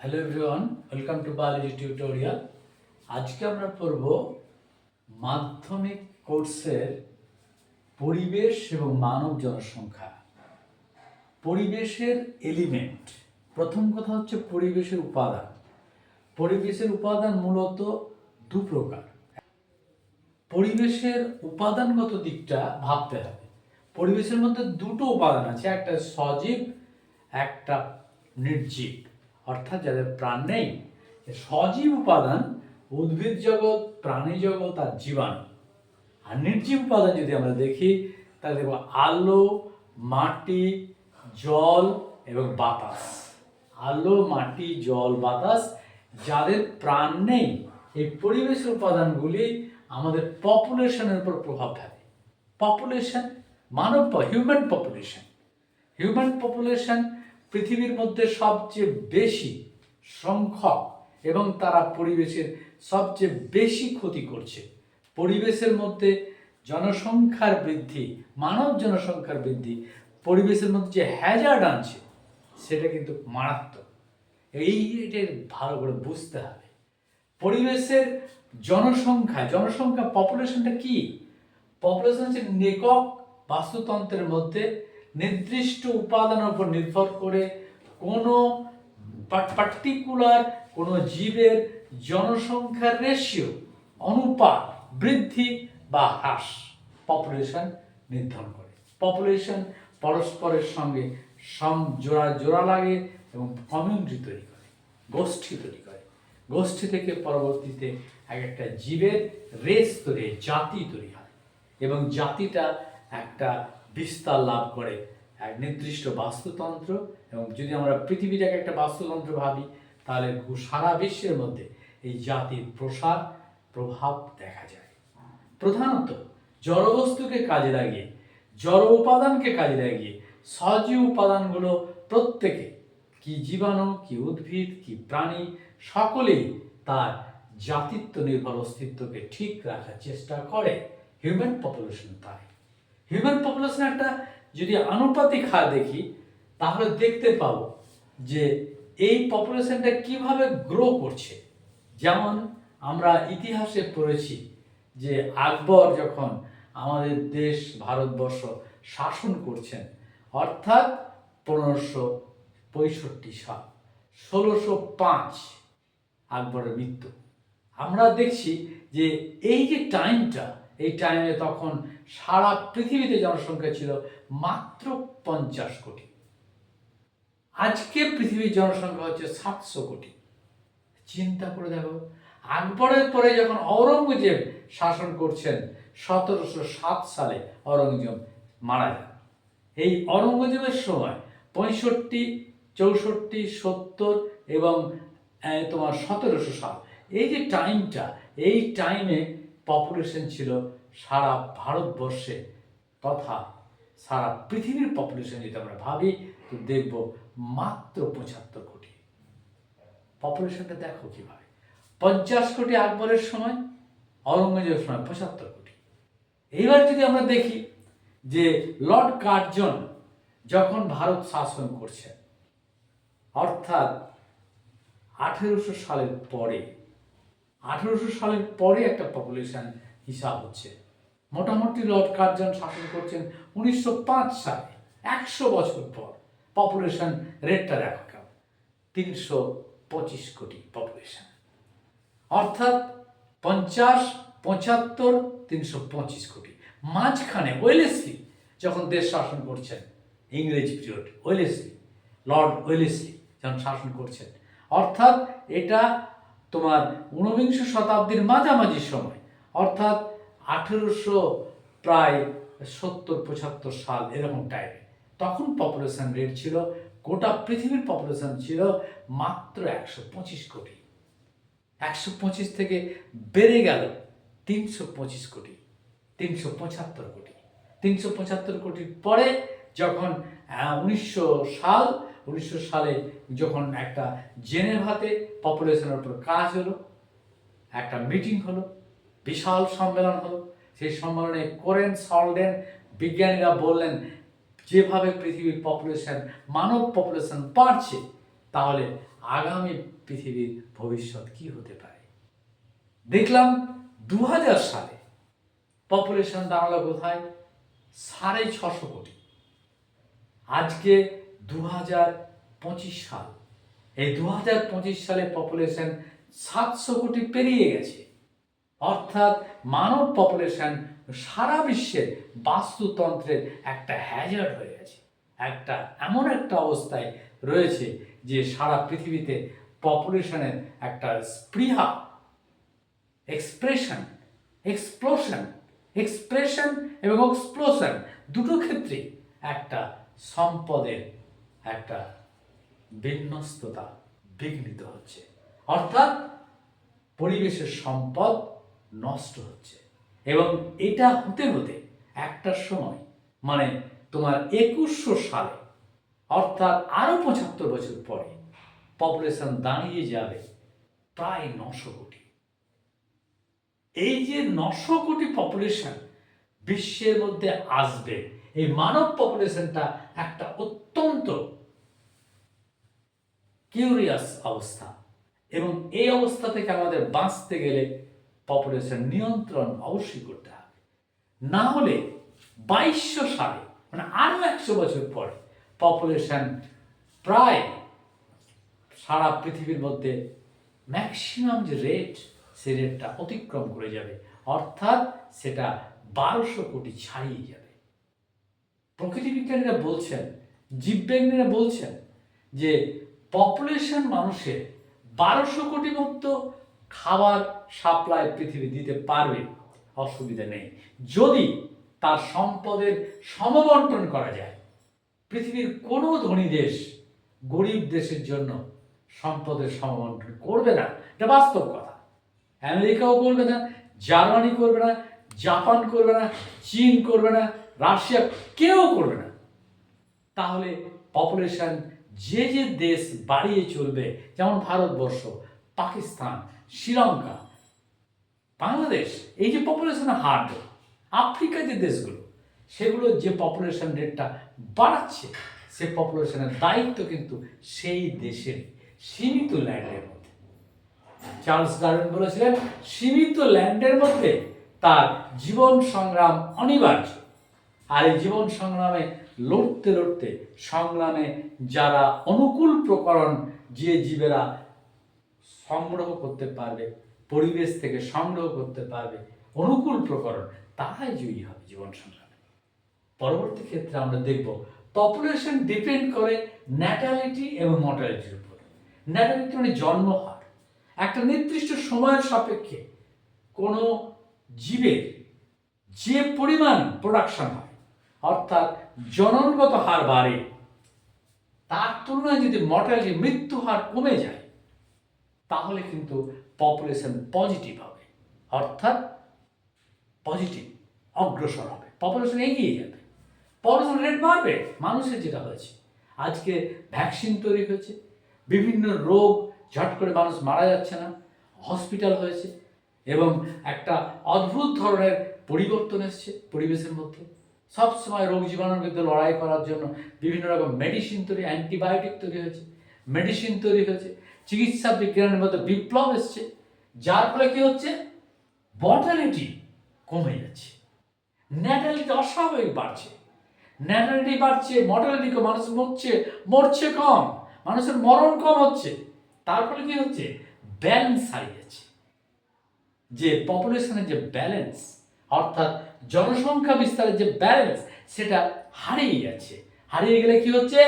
Hello everyone welcome to biology tutorial আজকে আমরা পড়ব মাধ্যমিক কোর্সের পরিবেশ এবং মানব জনসংখ্যা। পরিবেশের এলিমেন্ট প্রথম কথা হচ্ছে পরিবেশের উপাদান। পরিবেশের উপাদান মূলত দু প্রকার। পরিবেশের উপাদানগত দিকটা ভাবতে হবে। পরিবেশের মধ্যে দুটো উপাদান আছে, একটা সজীব, একটা নির্জীব। অর্থাৎ যাদের প্রাণ নেই সজীব উপাদান, উদ্ভিদ জগৎ, প্রাণী জগৎ আর জীবাণু। আর নির্জীব উপাদান যদি আমরা দেখি, তাহলে দেখব আলো, মাটি, জল এবং বাতাস। আলো, মাটি, জল, বাতাস যাদের প্রাণ নেই, এই পরিবেশের উপাদানগুলি আমাদের পপুলেশনের উপর প্রভাব ফেলে। পপুলেশন মানব হিউম্যান পপুলেশন হিউম্যান পপুলেশন পৃথিবীর মধ্যে সবচেয়ে বেশি সংখ্যক এবং তারা পরিবেশের সবচেয়ে বেশি ক্ষতি করছে। পরিবেশের মধ্যে জনসংখ্যার বৃদ্ধি, মানব জনসংখ্যার বৃদ্ধি, পরিবেশের মধ্যে যে হ্যাজার্ড আনছে, সেটা কিন্তু মারাত্মক। এই এটা ভালো করে বুঝতে হবে। পরিবেশের জনসংখ্যা জনসংখ্যা পপুলেশনটা কি? পপুলেশন হচ্ছে একক বাস্তুতন্ত্রের মধ্যে নির্দিষ্ট উপাদানের উপর নির্ভর করে কোনো পার্টিকুলার কোনো জীবের জনসংখ্যার রেশিও অনুপাত বৃদ্ধি বা হ্রাস পপুলেশন নির্ধারণ করে। পপুলেশন পরস্পরের সঙ্গে জোড়া জোড়া লাগে এবং কমিউনিটি তৈরি করে, গোষ্ঠী তৈরি করে। গোষ্ঠী থেকে পরবর্তীতে এক একটা জীবের রেস তৈরি জাতি তৈরি হয় এবং জাতিটা একটা বিস্তার লাভ করে এক নির্দিষ্ট বাস্তুতন্ত্র এবং যদি আমরা পৃথিবীটাকে একটা বাস্তুতন্ত্র ভাবি, তাহলে সারা বিশ্বের মধ্যে এই জাতির প্রসার, প্রভাব দেখা যায়। প্রধানত জড়বস্তুকে কাজে লাগিয়ে, জড় উপাদানকে কাজে লাগিয়ে সজীব উপাদানগুলো প্রত্যেকে, কি জীবাণু, কি উদ্ভিদ, কি প্রাণী, সকলেই তার জাতিত্ব নির্ভর অস্তিত্বকে ঠিক রাখার চেষ্টা করে। হিউম্যান পপুলেশন তাই। হিউম্যান পপুলেশন একটা যদি আনুপাতিক হার দেখি, তাহলে দেখতে পাবো যে এই পপুলেশনটা কীভাবে গ্রো করছে। যেমন আমরা ইতিহাসে পড়েছি যে আকবর যখন আমাদের দেশ, ভারতবর্ষ শাসন করছেন, অর্থাৎ পনেরোশো পঁয়ষট্টি সাল, ষোলোশো পাঁচ আকবরের মৃত্যু। আমরা দেখছি যে এই যে টাইমটা এই টাইমে তখন সারা পৃথিবীতে জনসংখ্যা ছিল মাত্র পঞ্চাশ কোটি। আজকে পৃথিবীর জনসংখ্যা হচ্ছে সাতশো কোটি। চিন্তা করে দেখো, আকবরের পরে যখন ঔরঙ্গজেব শাসন করছেন, সতেরোশো সাত সালে ঔরঙ্গজেব মারা যান। এই ঔরঙ্গজেবের সময় পঁয়ষট্টি, চৌষট্টি, সত্তর এবং তোমার সতেরোশো সাল। এই যে টাইমটা, এই টাইমে পপুলেশন ছিল সারা ভারতবর্ষে তথা সারা পৃথিবীর পপুলেশন যদি আমরা ভাবি, তো দেখব মাত্র পঁচাত্তর কোটি। পপুলেশনটা দেখো কীভাবে। পঞ্চাশ কোটি আকবরের সময়, ঔরঙ্গজেবের সময় পঁচাত্তর কোটি। এইবার যদি আমরা দেখি যে লর্ড কার্জন যখন ভারত শাসন করছেন, অর্থাৎ আঠেরোশো সালের পরে আঠেরোশো সালের পরে একটা পপুলেশন হিসাব হচ্ছে। মোটামুটি লর্ড কার্জন শাসন করছেন উনিশশো পাঁচ সালে, একশো বছর পর পপুলেশন রেটটা দেখো কেমন তিনশো পঁচিশ কোটি পপুলেশন অর্থাৎ পঞ্চাশ, পঁচাত্তর, তিনশো পঁচিশ কোটি। মাঝখানে ওয়েলেসলি যখন দেশ শাসন করছেন, ইংরেজ পিরিয়ড, ওয়েলেসলি, লর্ড ওয়েলেসলি যখন শাসন করছেন, অর্থাৎ এটা তোমার ঊনবিংশ শতাব্দীর মাঝামাঝি সময়, অর্থাৎ আঠেরোশো প্রায় সত্তর, পঁচাত্তর সাল, এরকম টাইমে তখন পপুলেশন রেট ছিল, গোটা পৃথিবীর পপুলেশন ছিল মাত্র একশো পঁচিশ কোটি। একশো পঁচিশ থেকে বেড়ে গেল তিনশো পঁচিশ কোটি, তিনশো পঁচাত্তর কোটি। তিনশো পঁচাত্তর কোটির পরে যখন উনিশশো সাল উনিশশো সালে যখন একটা জেনেভাতে পপুলেশনের উপর কাজ হলো, একটা মিটিং হলো, বিশাল সম্মেলন হলো, সেই সম্মেলনে করেন সলডেন বিজ্ঞানীরা বললেন, যেভাবে পৃথিবীর পপুলেশন, মানব পপুলেশন বাড়ছে, তাহলে আগামী পৃথিবীর ভবিষ্যৎ কি হতে পারে? দেখলাম দু হাজার সালে পপুলেশন দাঁড়াল কোথায় সাড়ে ছশো কোটি। আজকে দু হাজার পঁচিশ সাল। এই দু হাজার পঁচিশ সালে পপুলেশন সাতশো কোটি পেরিয়ে গেছে। অর্থাৎ মানব পপুলেশন সারা বিশ্বের বাস্তুতন্ত্রের একটা হ্যাজার্ড হয়ে গেছে। একটা এমন একটা অবস্থায় রয়েছে যে সারা পৃথিবীতে পপুলেশনের একটা স্পৃহা এক্সপ্রেশন এক্সপ্লোশন এক্সপ্রেশন এবং এক্সপ্লোশন দুটো ক্ষেত্রে একটা সম্পদের একটা বিন্যস্ততা বিঘ্নিত হচ্ছে। অর্থাৎ পরিবেশের সম্পদ নষ্ট হচ্ছে। এবং এটা হতে হতে একটা সময় মানে তোমার একুশশো সালে, অর্থাৎ আরও পঁচাত্তর বছর পরে, পপুলেশন দাঁড়িয়ে যাবে প্রায় নশো কোটি। এই যে নশো কোটি পপুলেশন বিশ্বের মধ্যে আসবে, এই মানব পপুলেশনটা একটা অত্যন্ত কিউরিয়াস অবস্থা। এবং এই অবস্থা থেকে আমাদের বাঁচতে গেলে পপুলেশন নিয়ন্ত্রণ অবশ্যই করতে হবে। না হলে বাইশশো সালে মানে আরও একশো বছর পরে পপুলেশন প্রায় সারা পৃথিবীর মধ্যে ম্যাক্সিমাম যে রেট সে রেটটা অতিক্রম করে যাবে। অর্থাৎ সেটা বারোশো কোটি ছাড়িয়ে যাবে। প্রকৃতি বিজ্ঞানীরা বলছেন জীববিজ্ঞানীরা বলছেন যে পপুলেশন মানুষের বারোশো কোটি মতো খাবার সাপ্লাই পৃথিবী দিতে পারবে। অসুবিধা নেই। যদি তার সম্পদের সমবন্টন করা যায়, পৃথিবীর কোনো ধনী দেশ গরিব দেশের জন্য সম্পদের সমবন্টন করবে না। এটা বাস্তব কথা। আমেরিকাও করবে না, জার্মানি করবে না, জাপান করবে না, চীন করবে না, রাশিয়া কেউ করবে না। তাহলে পপুলেশন যে যে দেশ বাড়িয়ে চলবে, যেমন ভারতবর্ষ, পাকিস্তান, শ্রীলঙ্কা, বাংলাদেশ, এই যে পপুলেশন হার আফ্রিকা যে দেশগুলো, সেগুলো যে পপুলেশন রেটটা বাড়াচ্ছে, সে পপুলেশনের দায়িত্ব কিন্তু সেই দেশের সীমিত ল্যান্ডের মধ্যে। চার্লস ডারউইন বলেছিলেন, সীমিত ল্যান্ডের মধ্যে তার জীবন সংগ্রাম অনিবার্য। আর এই জীবন সংগ্রামে লড়তে লড়তে সংগ্রামে যারা অনুকূল প্রকরণ যে জীবেরা সংগ্রহ করতে পারবে, পরিবেশ থেকে সংগ্রহ করতে পারবে, অনুকূল প্রকরণ, তারাই জয়ী হবে জীবন সংগ্রামে। পরবর্তী ক্ষেত্রে আমরা দেখব পপুলেশন ডিপেন্ড করে ন্যাটালিটি এবং মর্টালিটির উপর। ন্যাটালিটি মানে জন্ম জন্মহার। একটা নির্দিষ্ট সময়ের সাপেক্ষে কোনো জীবের যে পরিমাণ প্রোডাকশন হয়, অর্থাৎ জননগত হার বাড়ে, তার তুলনায় যদি মর্টালিটি মৃত্যু হার কমে যায়, তাহলে কিন্তু পপুলেশন পজিটিভ হবে, অর্থাৎ পজিটিভ অগ্রসর হবে পপুলেশন এগিয়ে যাবে। পপুলেশন রেট বাড়বে, মানুষের যেটা হয়েছে, আজকে ভ্যাকসিন তৈরি হয়েছে, বিভিন্ন রোগ, ঝট করে মানুষ মারা যাচ্ছে না হসপিটাল হয়েছে, এবং একটা অদ্ভুত ধরনের পরিবর্তন এসছে পরিবেশের মধ্যে। সবসময় রোগ জীবাণুর বিরুদ্ধে লড়াই করার জন্য বিভিন্ন রকম মেডিসিন তৈরি অ্যান্টিবায়োটিক তৈরি হয়েছে মেডিসিন তৈরি হয়েছে, চিকিৎসা বিজ্ঞানের মধ্যে বিপ্লব এসছে, যার ফলে কি হচ্ছে? মর্টালিটি কমে যাচ্ছে। ন্যাটালিটি অস্বাভাবিক বাড়ছে। ন্যাটালিটি বাড়ছে মর্টালিটি কম, মানুষ মরছে মরছে কম, মানুষের মরণ কম হচ্ছে। তার ফলে কি হচ্ছে? ব্যালেন্স হারিয়ে যাচ্ছে। যে পপুলেশনের যে ব্যালেন্স অর্থাৎ জনসংখ্যা বিস্তারের যে ব্যালেন্স সেটা হারিয়ে যাচ্ছে হারিয়ে গেলে কি হচ্ছে?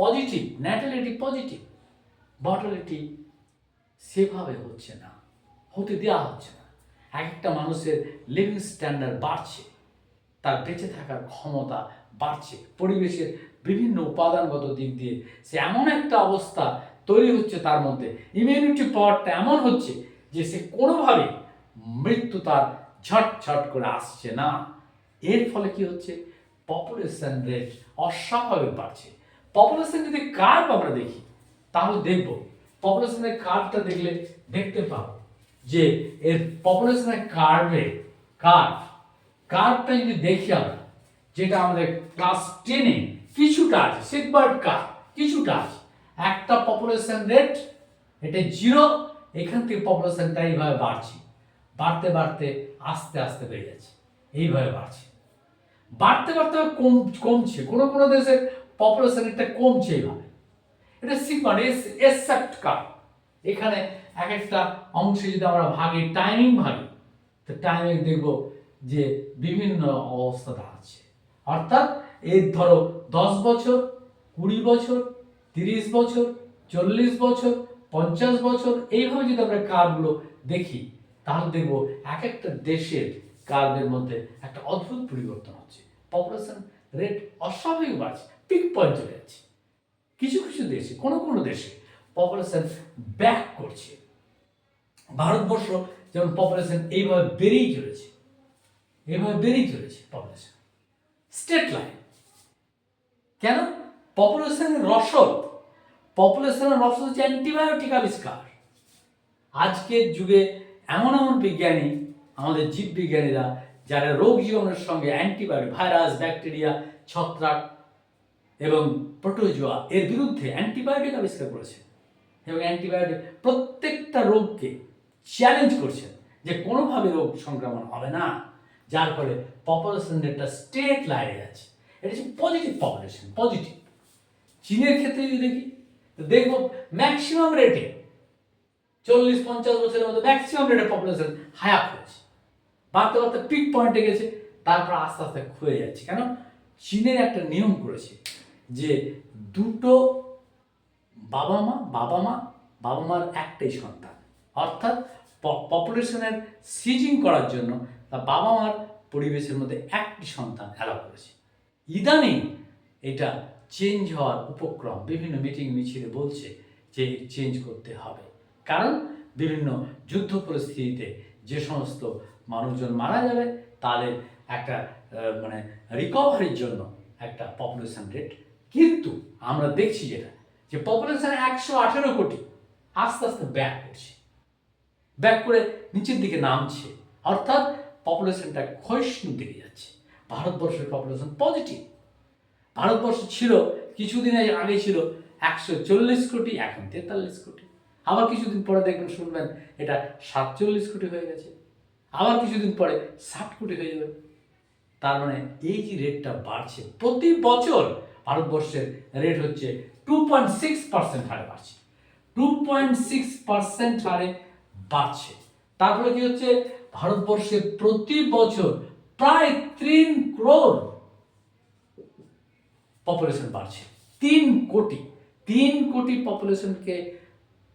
পজিটিভ ন্যাটালিটি পজিটিভ মর্টালিটি সেভাবে হচ্ছে না, হতে দেওয়া হচ্ছে না। এক একটা মানুষের লিভিং স্ট্যান্ডার্ড বাড়ছে, তার বেঁচে থাকার ক্ষমতা বাড়ছে। পরিবেশের বিভিন্ন উপাদানগত দিক দিয়ে সে এমন একটা অবস্থা তৈরি হচ্ছে তার মধ্যে। ইমিউনিটি পাওয়ারটা এমন হচ্ছে যে সে কোনোভাবে মৃত্যু তার ঝট ঝট করে আসছে না। এর ফলে কি হচ্ছে? পপুলেশন রেট অস্বাভাবিক বাড়ছে। পপুলেশন যদি কার্ভ আমরা দেখি, তাহলে দেখব পপুলেশনের কার্ভটা দেখলে দেখতে পাবো যে এর পপুলেশনের কার্ভে কার্ভ কার্ভটা যদি দেখি আমরা, যেটা আমাদের ক্লাস টেনে কিছুটা আছে সিগবার্ড কার্ভ কিছুটা আছে, একটা পপুলেশন রেট এটা জিরো এখান থেকে পপুলেশনটা এইভাবে বাড়ছে। বাড়তে বাড়তে আস্তে আস্তে বেড়ে যাচ্ছে। এইভাবে বাড়ছে। বাড়তে বাড়তে কম, কমছে। কোনো কোনো দেশের পপুলেশন একটা কমছে এইভাবে। এটা সিকমার এস এসেপ্ট কার এখানে এক একটা অংশে যদি আমরা ভাগি টাইমিং ভাগি, তো টাইমে দেখব যে বিভিন্ন অবস্থা দাঁড়াচ্ছে। অর্থাৎ এই ধরো দশ বছর, কুড়ি বছর, তিরিশ বছর, চল্লিশ বছর, পঞ্চাশ বছর, এইভাবে যদি আমরা কারগুলো দেখি তাহলে দেখব এক একটা দেশের কার্ভের মধ্যে একটা অদ্ভুত পরিবর্তন হচ্ছে। পপুলেশন রেট অস্বাভাবিক বাড়ছে পিক পয়েন্ট চলে যাচ্ছে। কিছু কিছু দেশে, কোনো কোনো দেশে পপুলেশন ব্যাক করছে। ভারতবর্ষ যেমন পপুলেশন এইভাবে বেড়েই চলেছে, এইভাবে বেড়েই চলেছে পপুলেশন স্টেট লাইন কেন? পপুলেশনের রসদ পপুলেশনের রসদ হচ্ছে অ্যান্টিবায়োটিক আবিষ্কার আজকের যুগে এমন এমন বিজ্ঞানী, আমাদের জীববিজ্ঞানীরা যারা রোগ জীবনের সঙ্গে অ্যান্টিবায়োটিক ভাইরাস ব্যাকটেরিয়া ছত্রাক এবং প্রোটোজোয়া এর বিরুদ্ধে অ্যান্টিবায়োটিক আবিষ্কার করেছেন এবং অ্যান্টিবায়োটিক প্রত্যেকটা রোগকে চ্যালেঞ্জ করছেন যে কোনোভাবে রোগ সংক্রমণ হবে না, যার ফলে পপুলেশন রেটটা স্টেট লাইনে যাচ্ছে। এটা হচ্ছে পজিটিভ পপুলেশন পজিটিভ চীনের ক্ষেত্রে যদি দেখি, তো দেখব ম্যাক্সিমাম রেটে চল্লিশ, পঞ্চাশ বছরের মধ্যে ম্যাক্সিমাম রেটে পপুলেশন হায়াপ হয়েছে। বাড়তে বাড়তে পিক পয়েন্টে গেছে, তারপর আস্তে আস্তে ক্ষয়ে যাচ্ছে। কেন? চীনের একটা নিয়ম করেছে যে দুটো বাবা মা বাবা মা, বাবা মার একটাই সন্তান। অর্থাৎ পপুলেশনের সিজিং করার জন্য তা বাবা মার পরিবেশের মধ্যে একটি সন্তান অ্যালাউ করেছে। ইদানিং এটা চেঞ্জ হওয়ার উপক্রম, বিভিন্ন মিটিং মিছিলে বলছে যে চেঞ্জ করতে হবে। কারণ বিভিন্ন যুদ্ধ পরিস্থিতিতে যে সমস্ত মানুষজন মারা যাবে, তাদের একটা মানে রিকভারির জন্য একটা পপুলেশন রেট কিন্তু আমরা দেখছি যেটা, যে পপুলেশন একশো আঠেরো কোটি আস্তে আস্তে ব্যাক করছে। ব্যাক করে নিচের দিকে নামছে। অর্থাৎ পপুলেশনটা ক্ষয়িষ্ণুর দিকে যাচ্ছে। ভারতবর্ষের পপুলেশন পজিটিভ ভারতবর্ষ ছিল, কিছুদিন আগে ছিল একশো চল্লিশ কোটি, এখন তেতাল্লিশ কোটি। আবার কিছুদিন পরে দেখবেন, শুনবেন, এটা সাতচল্লিশ কোটি হয়ে গেছে। আবার কিছুদিন পরে ষাট কোটি হয়ে যাবে। তার মানে এই যে রেটটা বাড়ছে, প্রতি বছর ভারতবর্ষের রেট হচ্ছে টু পয়েন্ট সিক্স পার্সেন্ট হারে বাড়ছে। টু পয়েন্ট সিক্স পার্সেন্ট হারে বাড়ছে। তারপরে কি হচ্ছে? ভারতবর্ষে প্রতি বছর প্রায় তিন ক্রোড় পপুলেশন বাড়ছে। তিন কোটি তিন কোটি পপুলেশনকে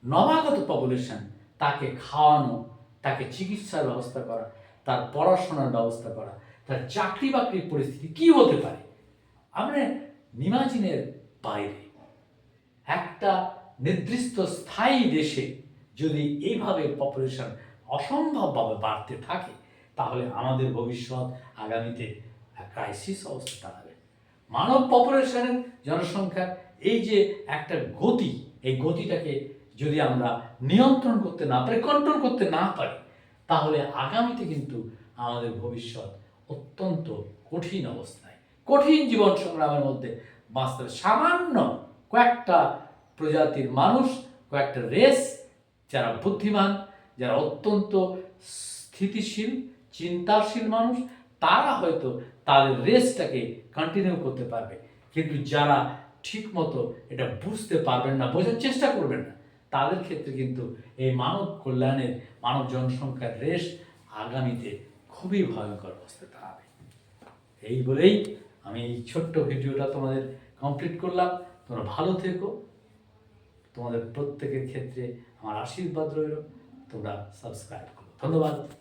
নবাগত পপুলেশন তাকে খাওয়ানো, তাকে চিকিৎসার ব্যবস্থা করা, তার পড়াশোনার ব্যবস্থা করা, তার চাকরি বাকরির পরিস্থিতি কি হতে পারে? আমরা নিমাজিনের বাইরে। একটা নির্দিষ্ট স্থায়ী দেশে যদি এইভাবে পপুলেশন অসম্ভবভাবে বাড়তে থাকে, তাহলে আমাদের ভবিষ্যৎ আগামীতে ক্রাইসিস অবস্থা দাঁড়াবে। মানব পপুলেশনের জনসংখ্যার এই যে একটা গতি, এই গতিটাকে যদি আমরা নিয়ন্ত্রণ করতে না পারি কন্ট্রোল করতে না পারি, তাহলে আগামীতে কিন্তু আমাদের ভবিষ্যৎ অত্যন্ত কঠিন অবস্থায়। কঠিন জীবন সংগ্রামের মধ্যে বাঁচতে সামান্য কয়েকটা প্রজাতির মানুষ, কয়েকটা রেস যারা বুদ্ধিমান, যারা অত্যন্ত স্থিতিশীল, চিন্তাশীল মানুষ, তারা হয়তো তাদের রেসটাকে কন্টিনিউ করতে পারবে। কিন্তু যারা ঠিক মতো এটা বুঝতে পারবেন না, বোঝার চেষ্টা করবেন না তাদের ক্ষেত্রে কিন্তু এই মানব কল্যাণের, মানব জনসংখ্যার রেশ আগামীতে খুবই ভয়ঙ্কর অবস্থা দাঁড়াবে। এই বলেই আমি এই ছোট্ট ভিডিওটা তোমাদের কমপ্লিট করলাম। তোমরা ভালো থেকো। তোমাদের প্রত্যেকের ক্ষেত্রে আমার আশীর্বাদ রইল। তোমরা সাবস্ক্রাইব করো। ধন্যবাদ।